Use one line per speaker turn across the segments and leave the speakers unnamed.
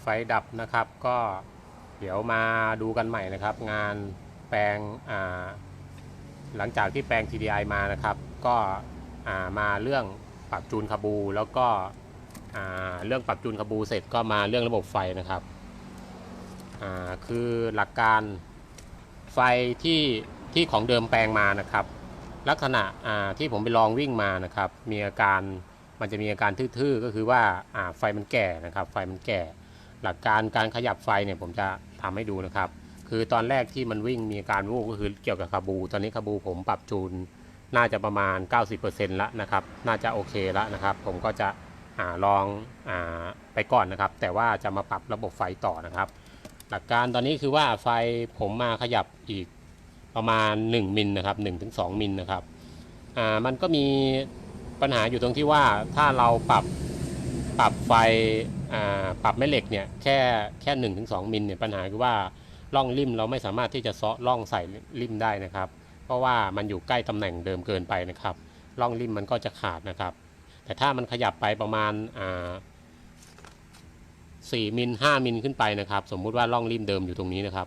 ไฟดับนะครับก็เดี๋ยวมาดูกันใหม่นะครับ งานแปลงหลังจากที่แปลง TDI มานะครับ ก็มาเรื่องปรับจูนคาบู แล้วก็เรื่องปรับจูนคาบูเสร็จก็มาเรื่องระบบไฟนะครับคือหลักการไฟที่ที่ของเดิมแปลงมานะครับ ลักษณะที่ผมไปลองวิ่งมานะครับ มีอาการมันจะมีอาการทื่อๆก็คือว่าไฟมันแก่นะครับ ไฟมันแก่ หลักการการขยับไฟเนี่ยผมจะทำให้ดูนะครับ คือตอนแรกที่มันวิ่งมีการวูบก็คือเกี่ยวกับคาบู ตอนนี้คาบูผมปรับจูนน่าจะประมาณ 90%แล้วนะครับ น่าจะโอเคแล้วนะครับ ผมก็จะอลองอไปก่อนนะครับ แต่ว่าจะมาปรับระบบไฟต่อนะครับ หลักการตอนนี้คือว่าไฟผมมาขยับอีกประมาณ 1 มิลนะครับ1-2มิลนะครับมันก็มีปัญหาอยู่ตรงที่ว่าถ้าเราปรับ ปรับไฟปรับแม่เหล็กเนี่ยแค่แค่1-2มิลเนี่ยปัญหาคือว่าร่องริมเราไม่สามารถที่จะเซาะร่องใส่ริมได้นะครับ เพราะว่ามันอยู่ใกล้ตำแหน่งเดิมเกินไปนะครับร่องริมมันก็จะขาดนะครับ แต่ถ้ามันขยับไปประมาณอ่มิล5มิลขึ้นไปนะครับ สมมุติว่าร่องริมเดิมอยู่ตรงนี้นะครับ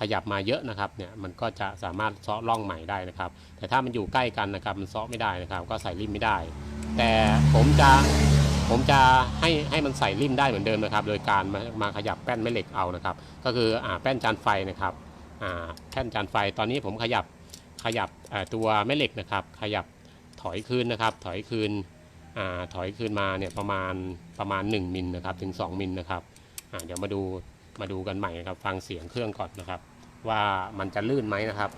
ขยับมาเยอะนะครับเนี่ยมันก็จะสามารถเซาะร่องใหม่ได้นะครับ แต่ถ้ามันอยู่ใกล้กันนะครับมันเซาะไม่ได้นะครับ ก็ใส่ริมไม่ได้ แต่ผมจะ ผมจะให้ให้มันใส่ริมได้เหมือนเดิมนะครับ โดยการมามาขยับแป้นแม่เหล็กเอานะครับ ก็คืออแป้นจานไฟนะครับแป้นจานไฟตอนนี้ผมขยับขยับตัวแม่เหล็กนะครับ ขยับถอยคืนนะครับ ถอยคืนอถอยคืนมาเนี่ยประมาณประมาณ 1มิลนะครับถึง 2มิลนะครับเดี๋ยวมาดูมาดูกันใหม่นะครับ ฟังเสียงเครื่องก่อนนะครับ ว่ามันจะลื่นไหมนะครับ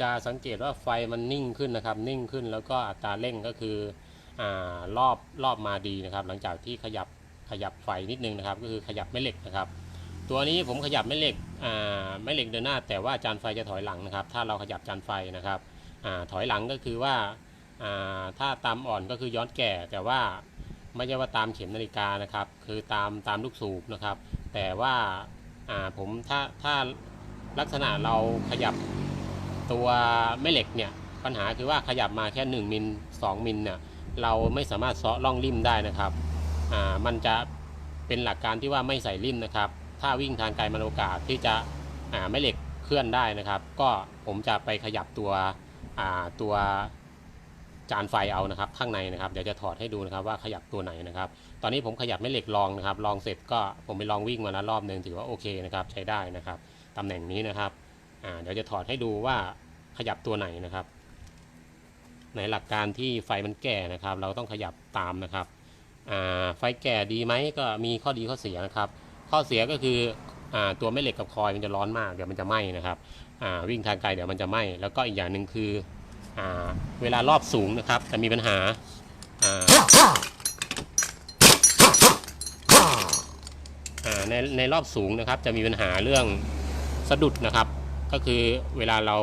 จะสังเกตว่าไฟมันนิ่งขึ้นนะครับ นิ่งขึ้นแล้วก็อัตราเร่งก็คืออรอบรอบมาดีนะครับ หลังจากที่ขยับขยับไฟนิดนึงนะครับ ก็คือขยับแม่เหล็กนะครับ ตัวนี้ผมขยับแม่เหล็กแม่เหล็กเดินหน้า แต่ว่าจานไฟจะถอยหลังนะครับ ถ้าเราขยับจานไฟนะครับอถอยหลังก็คือว่าถ้าตามอ่อนก็คือย้อนแก่แต่ว่าไม่ใช่ว่าตามเข็มนาฬิกานะครับ คือตามตามลูกสูบนะครับ แต่ว่าผมถ้าถ้าลักษณะเราขยับ ตัวแม่เหล็กเนี่ยปัญหาคือว่าขยับมาแค่ 1มิล2มิลเนี่ยเราไม่สามารถเซาะร่องริมได้นะครับอ่ามันจะเป็นหลักการที่ว่าไม่ใส่ริมนะครับ ถ้าวิ่งทางไกลมันโอกาสที่จะอ่าแม่เหล็กเคลื่อนได้นะครับ ก็ผมจะไปขยับตัวอ่าตัวจานไฟเอานะครับ ข้างในนะครับเดี๋ยวจะถอดให้ดูนะครับว่าขยับตัวไหนนะครับ ตอนนี้ผมขยับแม่เหล็กลองนะครับลองเสร็จก็ผมไปลองวิ่งมาแล้วรอบหนึ่งถือว่าโอเคนะครับใช้ได้นะครับตำแหน่งนี้นะครับ เดี๋ยวจะถอดให้ดูว่าขยับตัวไหนนะครับ ในหลักการที่ไฟมันแก่นะครับ เราต้องขยับตามนะครับไฟแก่ดีไหมก็มีข้อดีข้อเสียนะครับ ข้อเสียก็คืออตัวแม่เหล็กกับคอยมันจะร้อนมากเดี๋ยวมันจะไหม้นะครับวิ่งทางไกลเดี๋ยวมันจะไหม้แล้วก็อีกอย่างหนึ่งคืออเวลารอบสูงนะครับจะมีปัญหาอ่าอ่าในในรอบสูงนะครับ จะมีปัญหาเรื่องสะดุดนะครับ ก็คือเวลาเรา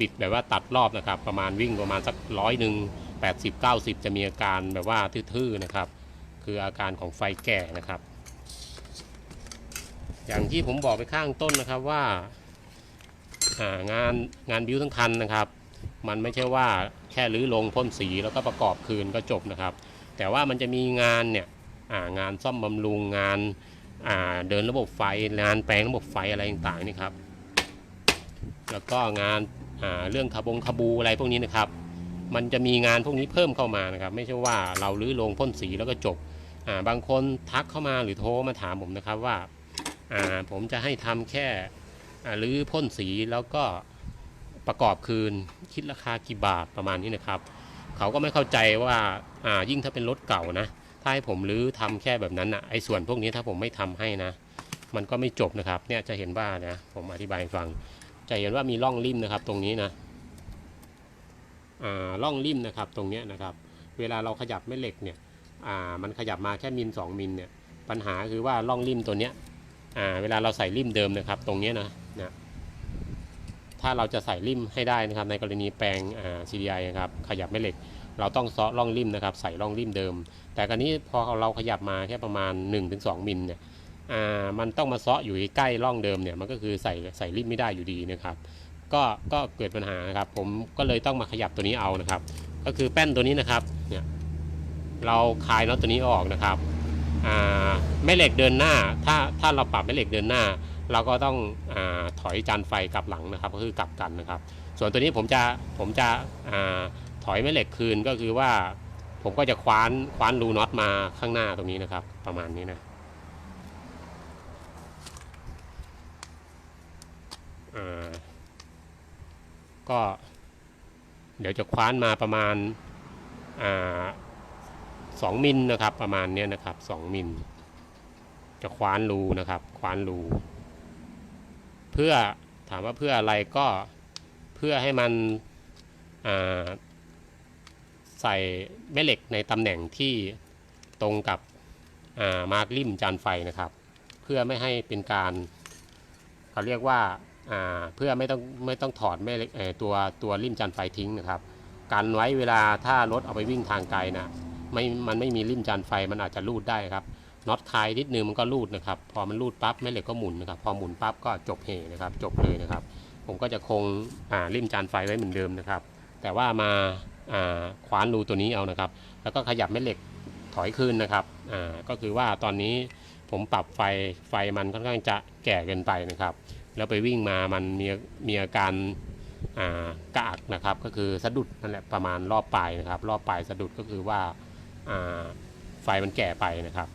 บิดแบบว่าตัดรอบนะครับ ประมาณวิ่งประมาณสักร้อยหนึ่งแปดสิบเก้าสิบจะมีอาการแบบว่าทื่อๆนะครับ คืออาการของไฟแก่นะครับ อย่างที่ผมบอกไปข้างต้นนะครับว่าางานงานบิวทั้งคันนะครับ มันไม่ใช่ว่าแค่รื้อลงพ่นสีแล้วก็ประกอบคืนก็จบนะครับ แต่ว่ามันจะมีงานเนี่ยางานซ่อมบำรุงงานาเดินระบบไฟงานแปลงระบบไฟอะไรต่างๆนี่ครับ แล้วก็งานาเรื่องขบงขบูอะไรพวกนี้นะครับ มันจะมีงานพวกนี้เพิ่มเข้ามานะครับ ไม่ใช่ว่าเราลื้อลงพ่นสีแล้วก็จบาบางคนทักเข้ามาหรือโทรมาถามผมนะครับว่าาผมจะให้ทำแค่ลื้อพ่นสีแล้วก็ประกอบคืนคิดราคากี่บาทประมาณนี้นะครับ เขาก็ไม่เข้าใจว่าายิ่งถ้าเป็นรถเก่านะถ้าให้ผมรื้อทำแค่แบบนั้นนะไอ้ส่วนพวกนี้ถ้าผมไม่ทำให้นะ มันก็ไม่จบนะครับ เนี่ยจะเห็นว่านะผมอธิบายฟัง จะเห็นว่ามีร่องริมนะครับตรงนี้นะอ่าร่องริมนะครับตรงเนี้ยนะครับ เวลาเราขยับแม่เหล็กเนี่ยอ่ามันขยับมาแค่มิล2มิลเนี่ยปัญหาคือว่าร่องริมตัวเนี้ยอ่าเวลาเราใส่ริมเดิมนะครับ ตรงเนี้ยนะนะถ้าเราจะใส่ริมให้ได้นะครับ ในกรณีแปลงอ่า CDI นะครับขยับแม่เหล็ก เราต้องเซาะร่องริมนะครับ ใส่ร่องริมเดิม แต่กรณีพอเราขยับมาแค่ประมาณ 1-2มิลเนี่ย อ่ามันต้องมาเซาะอยู่ใกล้ร่องเดิมเนี่ยมันก็คือใส่ใส่ริมไม่ได้อยู่ดีนะครับ ก็ก็เกิดปัญหานะครับ ผมก็เลยต้องมาขยับตัวนี้เอานะครับ ก็คือแป้นตัวนี้นะครับเนี่ยเราคลายน็อตตัวนี้ออกนะครับแม่เหล็กเดินหน้า ถ้าถ้าเราปรับแม่เหล็กเดินหน้า เราก็ต้องอถอยจานไฟกลับหลังนะครับ ก็คือกลับกันนะครับ ส่วนตัวนี้ผมจะผมจะอถอยแม่เหล็กคืนก็คือว่า ผมก็จะคว้านคว้านรูน็อตมาข้างหน้าตรงนี้นะครับ ประมาณนี้นะ อ่าก็ เดี๋ยวจะคว้านมาประมาณอ่าสองมิลนะครับ ประมาณเนี้ยนะครับสองมิลจะคว้านรูนะครับคว้านรูเพื่อถามว่าเพื่ออะไรก็เพื่อให้มันใส่แม่เหล็กในตำแหน่งที่ตรงกับามาร์กริมจานไฟนะครับ เพื่อไม่ให้เป็นการเขาเรียกว่า เพื่อไม่ต้องไม่ต้องถอดแม่ตัวตัวริมจันไฟทิ้งนะครับกันไว้เวลาถ้ารถเอาไปวิ่งทางไกลนะไม่มันไม่มีริมจันไฟมันอาจจะรูดได้ครับน็อตคายนิดนึงมันก็รูดนะครับ พอมันรูดปั๊บแม่เหล็กก็หมุนนะครับ พอหมุนปั๊บก็จบเหนะครับ จบเลยนะครับ ผมก็จะคงอ่าริมจานไฟไว้เหมือนเดิมนะครับ แต่ว่ามาอ่าคว้านรูตัวนี้เอานะครับ แล้วก็ขยับแม่เหล็กถอยคืนนะครับอ่าก็คือว่าตอนนี้ผมปรับไฟไฟมันค่อนข้างจะแก่เกินไปนะครับ แล้วไปวิ่งมามันมีมีอาการากระอักนะครับ ก็คือสะดุดนั่นแหละประมาณรอบปลายนะครับ รอบปลายสะดุดก็คือว่าอ่าไฟมันแก่ไปนะครับ